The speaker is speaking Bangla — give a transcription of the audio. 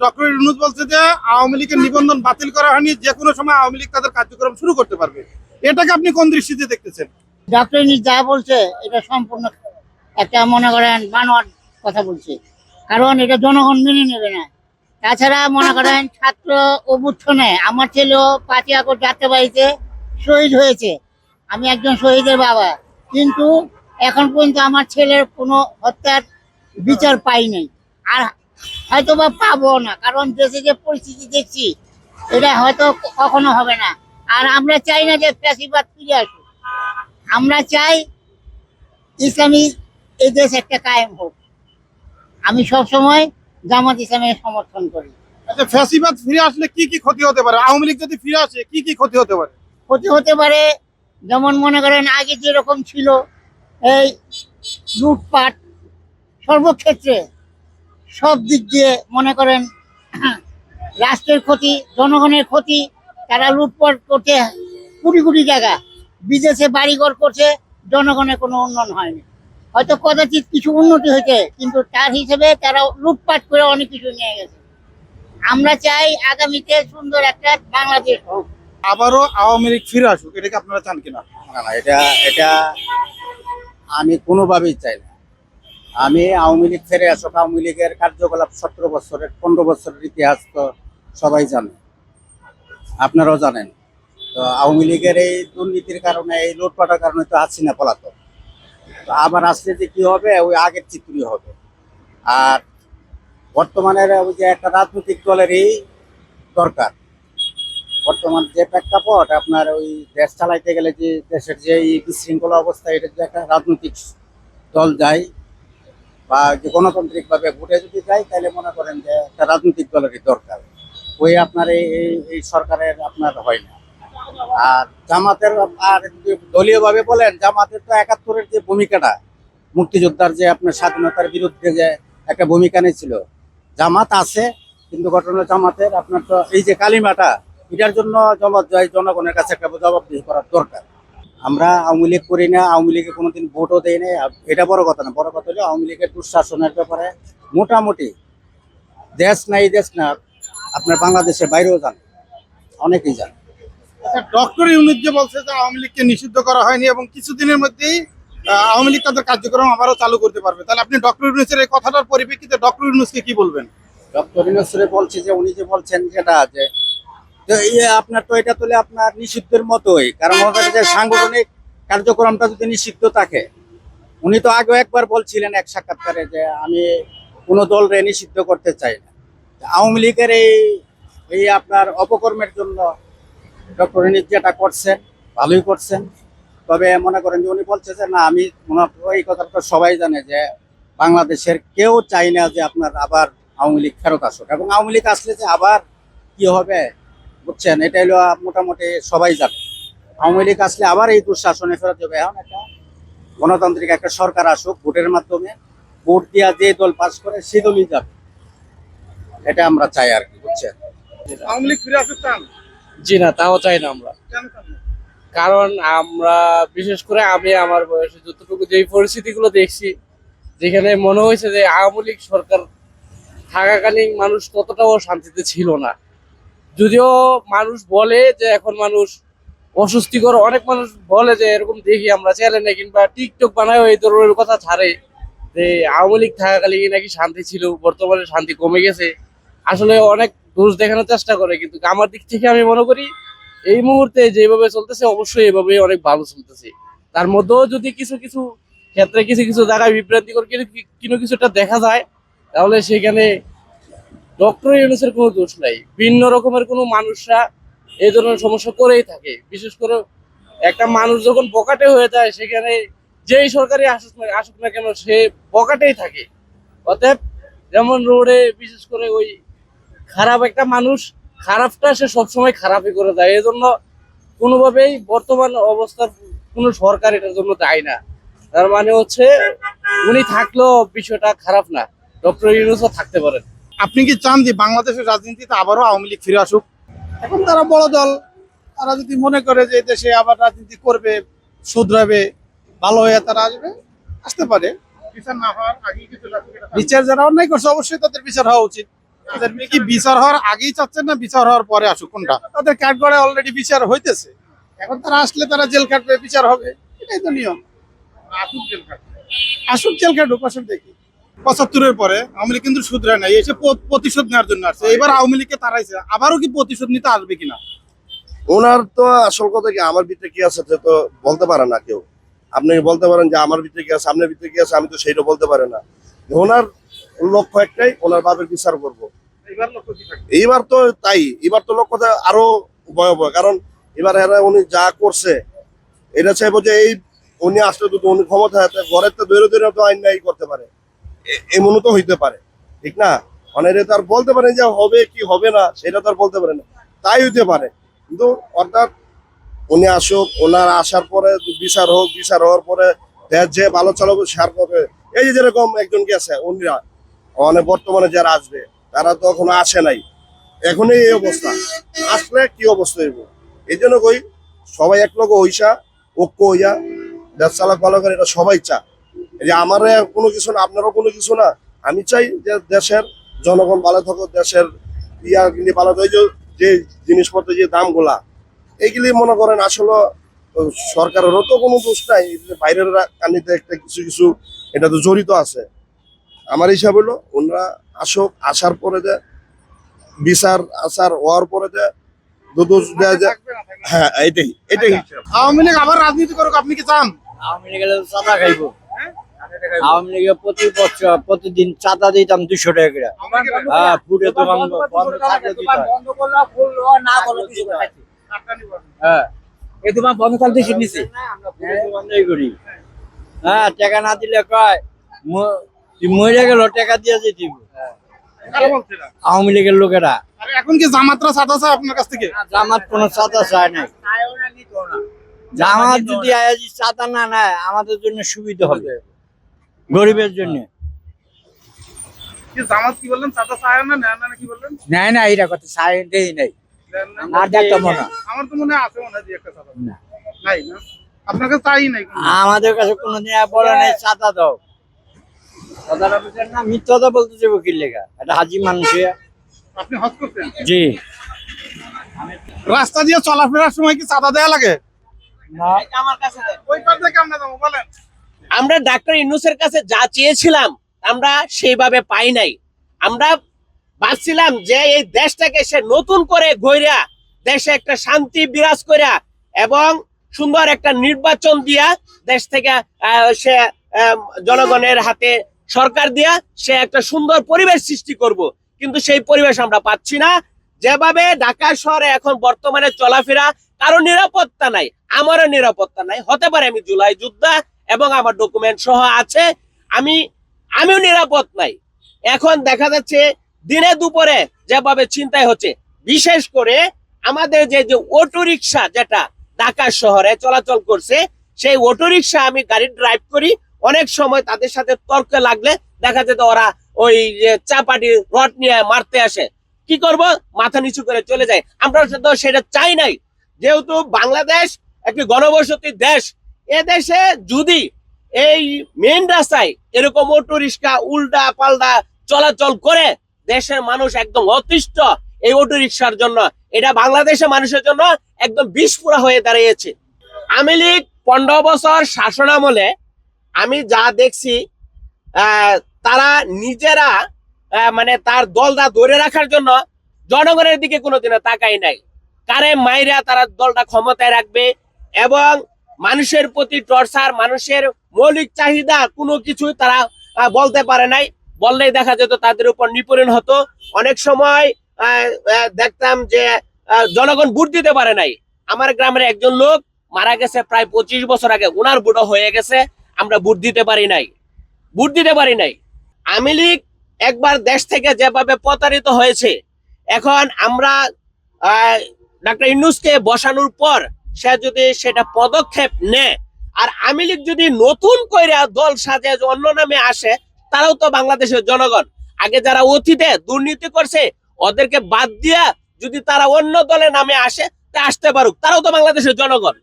ডক্টর ইউনুস বলছে যে আওয়ামী লীগের নিবন্ধন বাতিল করা হয়নি, যে কোনো সময় আওয়ামী লীগ তাদের কার্যক্রম শুরু করতে পারবে। এটাকে আপনি কোন দৃষ্টিতে দেখতেছেন? ডক্টর ইউনুস যা বলছে, এটা সম্পূর্ণ একটা মনে করেন বানোয়ার কথা বলছে। কারণ এটা জনগণ মেনে নেবে না। তাছাড়া মনে করেন ছাত্র অভ্যুত্থানে আমার ছেলেও পাঁচই আগস্ট যাত্রাবাড়িতে শহীদ হয়েছে। আমি একজন শহীদের বাবা। কিন্তু এখন পর্যন্ত আমার ছেলের কোনো হত্যার বিচার পাই নাই। আর হয়তো বা পাবো না কারণ দেশে যে পরিস্থিতি দেখছি এটা হয়তো কখনো হবে না। আর আমরা চাই না যে ফ্যাসিবাদ ফিরে আসুক। আমরা চাই ইসলামী এই দেশ একটা কায়েম হোক। আমি সব সময় জামাত ইসলামের সমর্থন করি। আচ্ছা ফ্যাসিবাদ ফিরে আসলে কি কি ক্ষতি হতে পারে? আওয়ামী লীগ যদি ফিরে আসে কি কি ক্ষতি হতে পারে? ক্ষতি হতে পারে যেমন মনে করেন আগে যেরকম ছিল এই লুটপাট সর্বক্ষেত্রে সব দিক দিয়ে মনে করেন রাষ্ট্রের ক্ষতি জনগণের ক্ষতি তারা লুটপাট করছে কোটি কোটি জায়গা বিদেশে বাড়িঘর করছে জনগণের কোনো উন্নয়ন হয়নি। হয়তো কদাচিৎ কিছু উন্নতি হয়েছে কিন্তু তার হিসেবে তারা লুটপাট করে অনেক কিছু নিয়ে গেছে। আমরা চাই আগামীতে সুন্দর একটা বাংলাদেশ হোক। আবারও আওয়ামী লীগ ফিরে আসুক এটাকে আপনারা চান কিনা? না না এটা এটা আমি কোনোভাবেই চাই না। আমি আওয়ামী লীগ ফিরে আসুক, আওয়ামী লীগের কার্যকলাপ সতেরো বছরের, পনেরো বছরের ইতিহাস তো সবাই জানে। আপনারাও জানেন। তো আওয়ামী লীগের এই দুর্নীতির কারণে, এই লুটপাটের কারণে তো হাসিনা পলাতক। তো আবার আসলে যে কি হবে, ওই আগের চিত্রই হবে। আর বর্তমানের ওই যে একটা রাজনৈতিক দলেরই দরকার। বর্তমান যে প্রেক্ষাপট, আপনার ওই দেশ চালাইতে গেলে যে দেশের যে বিশৃঙ্খলা অবস্থা, এটা যে একটা রাজনৈতিক দল যায় বা গণতান্ত্রিকভাবে ভোটে যদি যায়, তাহলে মনে করেন যে একটা রাজনৈতিক দলেরই দরকার। ওই আপনার এই, এই- সরকারের আপনার হয় না। আর জামাতের আর যদি দলীয়ভাবে বলেন, জামাতের তো একাত্তরের যে ভূমিকাটা, মুক্তিযোদ্ধার যে আপনার স্বাধীনতার বিরুদ্ধে যে একটা ভূমিকা নিয়েছিল, জামাত আছে, কিন্তু ঘটনা জামাতের আপনার তো এই যে কালিমাটা, এটার জন্য জনগণের কাছে একটা জবাবদিহি করার দরকার। আমরা আওয়ামী লীগ করি না আওয়ামী লীগে কোনোদিন ভোটও দেয় না এটা বড় কথা না বড় কথা হলো আওয়ামী লীগের দুঃশাসনের ব্যাপারে মোটামুটি দেশ না এই দেশ না আপনার বাংলাদেশের বাইরেও যান অনেকেই যান। আচ্ছা ডক্টর ইউনুস যে বলছে যে আওয়ামী লীগকে নিষিদ্ধ করা হয়নি এবং কিছুদিনের মধ্যেই আওয়ামী লীগ তাদের কার্যক্রম আবারও চালু করতে পারবে। তাহলে আপনি ডক্টর ইউনুসের এই কথাটার পরিপ্রেক্ষিতে ডক্টর ইউনুসকে কি বলবেন? ডক্টর ইনসুরে বলছে যে উনি যে বলছেন যেটা যে আপনার তো এটা তোলে আপনার নিষিদ্ধের মতোই। কারণ যে সাংগঠনিক কার্যক্রমটা যদি নিষিদ্ধ থাকে, উনি তো আগেও একবার বলছিলেন এক সাক্ষাৎকারে যে আমি কোনো দলরে নিষিদ্ধ করতে চাই না। আওয়ামী লীগের এই এই আপনার অপকর্মের জন্য ডক্টর যেটা করছেন, ভালোই করছেন। তবে মনে করেন যে উনি বলছে যে, না, আমি এই কথাটা সবাই জানে যে বাংলাদেশের কেউ চাই না যে আপনার আবার আওয়ামী লীগ ফেরত আসুক। এবং আওয়ামী লীগ আসলে যে আবার কি হবে বুঝছেন? এটা হলো মোটামুটি সবাই জানে। আওয়ামী লীগ আসলে আবার এই দুঃশাসনে ফেরত যাবে। এখন একটা গণতান্ত্রিক একটা সরকার আসুক ভোটের মাধ্যমে ভোট দিয়া যে দল পাস করে সে দলই যাবে। এটা আমরা চাই আর কি বুঝছেন? আওয়ামী লীগ ফিরে আসুক চান জি না তাও চাই না আমরা? কারণ আমরা বিশেষ করে আমি আমার বয়সে যতটুকু যে পরিস্থিতিগুলো দেখছি যেখানে মনে হয়েছে যে আওয়ামী লীগ সরকার থাকাকালীন মানুষ ততটাও শান্তিতে ছিল না। যদিও মানুষ বলে যে এখন মানুষ অস্বস্তিকর, অনেক মানুষ বলে যে এরকম দেখি আমরা চ্যানেলে কিংবা টিকটক বানায় এই ধরনের কথা ছাড়ে যে আওয়ামী লীগ থাকাকালীন নাকি শান্তি ছিল, বর্তমানে শান্তি কমে গেছে। আসলে অনেক দোষ দেখানোর চেষ্টা করে, কিন্তু আমার দিক থেকে আমি মনে করি এই মুহূর্তে যেভাবে চলতেছে, অবশ্যই এভাবে অনেক ভালো চলতেছে। তার মধ্যেও যদি কিছু কিছু ক্ষেত্রে কিছু কিছু জায়গায় বিভ্রান্তিকর কিছু কিছুটা দেখা যায়, তাহলে সেখানে ডক্টর ইউনুসের কোনো দোষ নাই। ভিন্ন রকমের কোনো মানুষরা এই ধরনের সমস্যা করেই থাকে। বিশেষ করে একটা মানুষ যখন বকাটে হয়ে যায়, সেখানে যেই সরকারি আসুক না আসুক না কেন, সে বকাটেই থাকে। অতএব যেমন রোডে বিশেষ করে ওই খারাপ একটা মানুষ, খারাপটা সে সবসময় খারাপই করে দেয়। এই জন্য কোনোভাবেই বর্তমান অবস্থার কোনো সরকার এটার জন্য দায়ী না। তার মানে হচ্ছে, উনি থাকলেও বিষয়টা খারাপ না। ডক্টর ইউনুসও থাকতে পারেন। আপনি কি চান যে বাংলাদেশের রাজনীতিতে আবারও আওয়ামী লীগ ফিরে আসুক? এখন তারা বড় দল তারা যদি মনে করে যে দেশে আবার রাজনীতি করবে শুধরাবে ভালো হয়ে তারা আসবে আসতে পারে। বিচার যারা অন্যায় করছে অবশ্যই তাদের বিচার হওয়া উচিত। তাদের কি বিচার হওয়ার আগেই চাচ্ছেন না বিচার হওয়ার পরে আসুক? কোনটা? তাদের কাঠগড়ে অলরেডি বিচার হইতেছে। এখন তারা আসলে তারা জেল কাটবে বিচার হবে এটাই তো নিয়ম। আসুক জেল খাটবে। আসুক জেল কাটুক অসুখ দেখি। পঁচাত্তরের পরে আওয়ামী লীগ কিন্তু শুধরায় নাই এসে প্রতিশোধ নেওয়ার জন্য আসছে। এবার আওয়ামী লীগকে তারাইছে আবারও কি প্রতিশোধ নিতে আসবে কিনা? ওনার তো আসল কথা কি আমার ভিতরে কি আছে তো বলতে পারে না কেউ। আপনি বলতে পারেন যে আমার ভিতরে কি আছে আপনার ভিতরে কি আছে আমি তো সেইটা বলতে পারে না। ওনার লক্ষ্য একটাই ওনার বাপের বিচার করব। এইবার তো তাই এবার তো লক্ষ্যটা আরও ভয়াবহ কারণ এবার এরা উনি যা করছে এটা চাইব যে এই উনি আসলে তো উনি ক্ষমতা হাতে ঘরের তো দৈরে দৈরে তো আইন নাই করতে পারে। এমনও তো হইতে পারে, ঠিক না? এটা তো আর বলতে পারেন যে হবে কি হবে না, সেটা তো আর বলতে পারে না। তাই হইতে পারে। কিন্তু অর্থাৎ উনি আসুক ওনার আসার পরে বিচার হোক, বিচার হওয়ার পরে দেশ যে ভালো চালাবো, সার করবে এই যে যেরকম একজন গেছে, উনিরা মানে বর্তমানে যারা আসবে, তারা তো এখনও আসে নাই। এখনই এই অবস্থা। আসলে কি অবস্থা হইব? এই জন্য কই, সবাই এক লোক হইসা, ঐক্য হইয়া, দেশ চালাক ভালো করে এটা সবাই চা যে আমার কোনো কিছু না আপনারও কোনো কিছু না। আমি চাই যে দেশের জনগণ ভালো থাকুক দেশের ইয়াগুলি ভালো থাকে যে- যে জিনিসপত্রের যে দামগুলা এইগুলি মনে করেন আসলে সরকারেরও তো কোনো দোষ নাই। বাইরের কানিতে একটা কিছু কিছু এটা তো জড়িত আছে। আমার হিসাব হলো ওনারা আসুক আসার পরে যে বিচার আসার হওয়ার পরে যে দুদোষ দেয় যে থাকবে না থাকবে না। হ্যাঁ এটাই এটাই হিসাব। আওয়ামী লীগ আবার রাজনীতি করুক আপনি কি চান? আওয়ামী লীগের চাঁদা খাইব। আওয়ামী লীগে প্রতি বছর প্রতিদিন চাঁদা দিতাম দুশো টাকা করে। হ্যাঁ ফুটে তোমার বন্ধ থাকলে দিতাম হ্যাঁ। এই তোমার বন্ধ বন্ধই করি। হ্যাঁ টাকা না দিলে কয় মরে গেল টাকা দিয়ে যেতে না? আওয়ামী লীগের লোকেরা। এখন কি জামাতরা চায় আপনার কাছ থেকে? জামাত কোনো চাঁদা চায় নাই। জামাত যদি চাঁদা না নেয় আমাদের জন্য সুবিধা হবে। গরিবের জন্য। কি জামাত কি বললেন? সাদা চায় না নেয় না কি বললেন? নাই না এটা কথা সাইডেই নাই। আর দেখতাম না আমার তো মনে আছে মনে হয় দুই একটা সাদা নাই না? আপনার কাছে চাই নাই আমাদের কাছে কোনোদিন বলে নাই চাঁদা দাও। কথাটা বুঝলেন না মিথ্যা কথা বলতে কি লেখা এটা হাজি মানুষ আপনি হজ করছেন? জি। রাস্তা দিয়ে চলাফেরার সময় কি চাঁদা দেয়া লাগে? না। ওই পার থেকে আমরা যাব বলেন। আমরা ডাক্তার ইনুসের কাছে যা চেয়েছিলাম, আমরা সেইভাবে পাই নাই। আমরা ভাবছিলাম যে এই দেশটাকে সে নতুন করে গইরা দেশে একটা শান্তি বিরাজ করিয়া এবং সুন্দর একটা নির্বাচন দিয়া দেশ থেকে সে জনগণের হাতে সরকার দিয়া সে একটা সুন্দর পরিবেশ সৃষ্টি করব। কিন্তু সেই পরিবেশ আমরা পাচ্ছি না। যেভাবে ঢাকা শহরে এখন বর্তমানে চলাফেরা, কারও নিরাপত্তা নাই, আমারও নিরাপত্তা নাই। হতে পারে আমি জুলাই যোদ্ধা এবং আমার ডকুমেন্ট সহ আছে। আমি, আমিও নিরাপদ নাই। এখন দেখা যাচ্ছে দিনে দুপুরে যেভাবে চিন্তায় হচ্ছে, বিশেষ করে আমাদের যে যে অটো রিক্সা যেটা ঢাকা শহরে চলাচল করছে, সেই অটো রিক্সা আমি গাড়ি ড্রাইভ করি। অনেক সময় তাদের সাথে তর্কে লাগলে দেখা যেত ওরা ওই যে চাপাটি রড নিয়ে মারতে আসে। কি করব? মাথা নিচু করে চলে যায়। আমরা সেটা চাই নাই। যেহেতু বাংলাদেশ একটি গণবসতি দেশ এ দেশে যদি এই মেন রাস্তায় এরকম অটো রিক্সা উল্টা পাল্টা চলাচল করে, দেশের মানুষ একদম অতিষ্ঠ এই অটো রিক্সার জন্য। এটা বাংলাদেশের মানুষের জন্য একদম বিস্ফোরা হয়ে দাঁড়িয়েছে। আমি লীগ পনেরো বছর শাসন আমলে আমি যা দেখছি তারা নিজেরা মানে তার দলটা ধরে রাখার জন্য জনগণের দিকে কোনোদিনও তাকাই নাই। কারে মাইরা তারা দলটা ক্ষমতায় রাখবে এবং মানুষের প্রতি টর্চার, মানুষের মৌলিক চাহিদা কোনো কিছুই তারা বলতে পারে নাই। বললেই দেখা যেত তাদের উপর নিপীড়ন হতো। অনেক সময় দেখতাম যে জনগণ ভোট দিতে পারে নাই। আমার গ্রামের একজন লোক মারা গেছে প্রায় পঁচিশ বছর আগে। ওনার বুড়ো হয়ে গেছে। আমরা ভোট দিতে পারি নাই। ভোট দিতে পারি নাই। আমি লীগ একবার দেশ থেকে যেভাবে প্রতারিত হয়েছে, এখন আমরা ডাক্তার ইনুসকে বসানোর পর সে যদি সেটা পদক্ষেপ নেয়, আর আমি লীগ যদি নতুন কইরা দল সাজে অন্য নামে আসে, তারাও তো বাংলাদেশের জনগণ। আগে যারা অতীতে দুর্নীতি করছে, ওদেরকে বাদ দিয়া যদি তারা অন্য দলে নামে আসে, তা আসতে পারুক। তারাও তো বাংলাদেশের জনগণ।